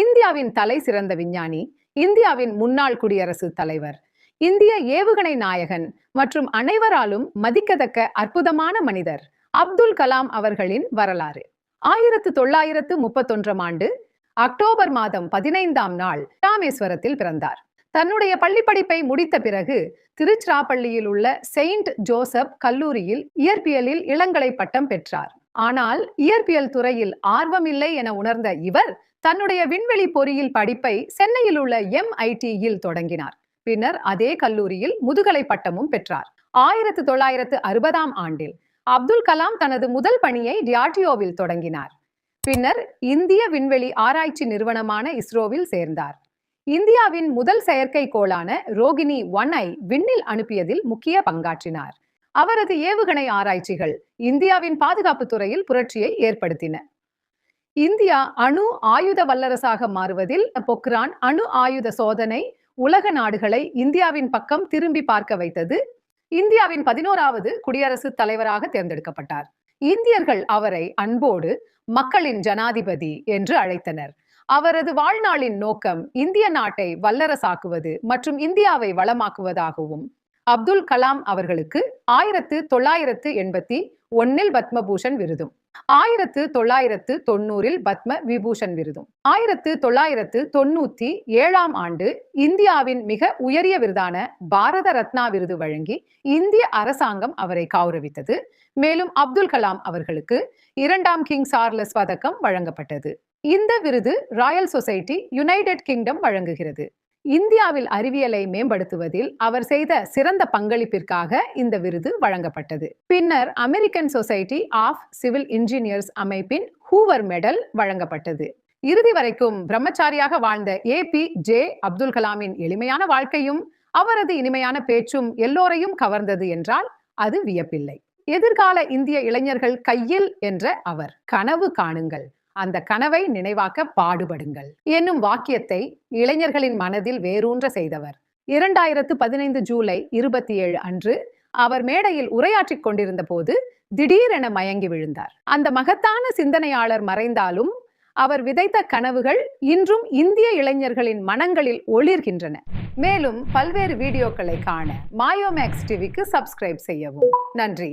இந்தியாவின் தலை சிறந்த விஞ்ஞானி இந்தியாவின் முன்னாள் குடியரசு தலைவர் இந்திய ஏவுகணை நாயகன் மற்றும் அனைவராலும் மதிக்கத்தக்க அற்புதமான மனிதர் அப்துல் கலாம் அவர்களின் வரலாறு. ஆயிரத்து தொள்ளாயிரத்து முப்பத்தொன்றாம் ஆண்டு அக்டோபர் மாதம் பதினைந்தாம் நாள் ராமேஸ்வரத்தில் பிறந்தார். தன்னுடைய பள்ளிப்படிப்பை முடித்த பிறகு திருச்சிராப்பள்ளியில் உள்ள செயின்ட் ஜோசப் கல்லூரியில் இயற்பியலில் இளங்கலை பட்டம் பெற்றார். ஆனால் இயற்பியல் துறையில் ஆர்வமில்லை என உணர்ந்த இவர் தன்னுடைய விண்வெளி பொறியியல் படிப்பை சென்னையில் உள்ள எம்ஐடியில் தொடங்கினார். பின்னர் அதே கல்லூரியில் முதுகலை பட்டமும் பெற்றார். ஆயிரத்து தொள்ளாயிரத்து அறுபதாம் ஆண்டில் அப்துல் கலாம் தனது முதல் பணியை டியாட்டியோவில் தொடங்கினார். பின்னர் இந்திய விண்வெளி ஆராய்ச்சி நிறுவனமான இஸ்ரோவில் சேர்ந்தார். இந்தியாவின் முதல் செயற்கைக்கோளான ரோகிணி ஒன் ஐ விண்ணில் அனுப்பியதில் முக்கிய பங்காற்றினார். அவரது ஏவுகணை ஆராய்ச்சிகள் இந்தியாவின் பாதுகாப்பு துறையில் புரட்சியை ஏற்படுத்தின. இந்தியா அணு ஆயுத வல்லரசாக மாறுவதில் பொக்ரான் அணு ஆயுத சோதனை உலக நாடுகளை இந்தியாவின் பக்கம் திரும்பி பார்க்க வைத்தது. இந்தியாவின் பதினோராவது குடியரசுத் தலைவராக தேர்ந்தெடுக்கப்பட்டார். இந்தியர்கள் அவரை அன்போடு மக்களின் ஜனாதிபதி என்று அழைத்தனர். அவரது வாழ்நாளின் நோக்கம் இந்திய நாட்டை வல்லரசாக்குவது மற்றும் இந்தியாவை வளமாக்குவதாகவும் அப்துல் கலாம் அவர்களுக்கு ஆயிரத்து தொள்ளாயிரத்து எண்பத்தி ஒன்னில் பத்மபூஷன் விருதும். ஆயிரத்து தொள்ளாயிரத்து தொண்ணூறில் பத்ம விபூஷன் விருதும். ஆயிரத்து தொள்ளாயிரத்து தொண்ணூத்தி ஏழாம் ஆண்டு இந்தியாவின் மிக உயரிய விருதான பாரத ரத்னா விருது வழங்கி இந்திய அரசாங்கம் அவரை கௌரவித்தது. மேலும் அப்துல் கலாம் அவர்களுக்கு இரண்டாம் கிங் சார்லஸ் பதக்கம் வழங்கப்பட்டது. இந்த விருது ராயல் சொசைட்டி யுனைடெட் கிங்டம் வழங்குகிறது. இந்தியாவில் அறிவியலை மேம்படுத்துவதில் அவர் செய்த சிறந்த பங்களிப்பிற்காக இந்த விருது வழங்கப்பட்டது. பின்னர் American society of civil engineers அமைப்பின் ஹூவர் மெடல் வழங்கப்பட்டது. இறுதி வரைக்கும் பிரம்மச்சாரியாக வாழ்ந்த ஏ பி ஜே அப்துல் கலாமின் எளிமையான வாழ்க்கையும் அவரது இனிமையான பேச்சும் எல்லோரையும் கவர்ந்தது என்றால் அது வியப்பில்லை. எதிர்கால இந்திய இளைஞர்கள் கையில் என்ற அவர் கனவு காணுங்கள். அந்த கனவை நினைவாக்க பாடுபடுங்கள். என்னும் வாக்கியத்தை இளைஞர்களின் மனதில் வேரூன்ற செய்தவர். இரண்டாயிரத்து பதினைந்து ஜூலை இருபத்தி ஏழு அன்று அவர் மேடையில் உரையாற்றிக் கொண்டிருந்த போது திடீரென மயங்கி விழுந்தார். அந்த மகத்தான சிந்தனையாளர் மறைந்தாலும் அவர் விதைத்த கனவுகள் இன்றும் இந்திய இளைஞர்களின் மனங்களில் ஒளிர்கின்றன. மேலும் பல்வேறு வீடியோக்களை காண மாயோமேக்ஸ் டிவிக்கு சப்ஸ்கிரைப் செய்யவும். நன்றி.